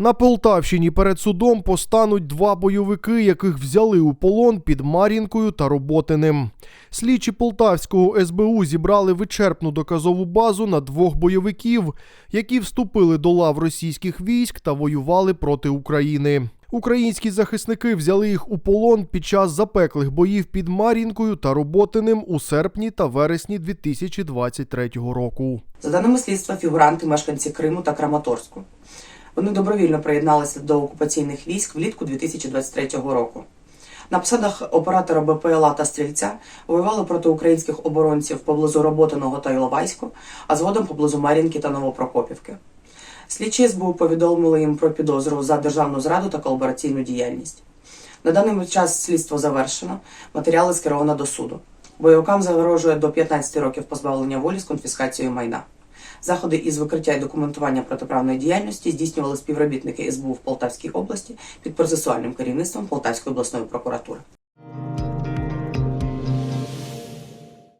На Полтавщині перед судом постануть два бойовики, яких взяли у полон під Мар'їнкою та Роботиним. Слідчі Полтавського СБУ зібрали вичерпну доказову базу на двох бойовиків, які вступили до лав російських військ та воювали проти України. Українські захисники взяли їх у полон під час запеклих боїв під Мар'їнкою та Роботиним у серпні та вересні 2023 року. За даними слідства, фігуранти мешканці Криму та Краматорську. Вони добровільно приєдналися до окупаційних військ влітку 2023 року. На посадах оператора БПЛА та стрільця воювали проти українських оборонців поблизу Роботиного та Іловайську, а згодом поблизу Мар'їнки та Новопрокопівки. Слідчі СБУ повідомили їм про підозру за державну зраду та колабораційну діяльність. На даний час слідство завершено, матеріали скеровано до суду. Бойовикам загрожує до 15 років позбавлення волі з конфіскацією майна. Заходи із викриття і документування протиправної діяльності здійснювали співробітники СБУ в Полтавській області під процесуальним керівництвом Полтавської обласної прокуратури.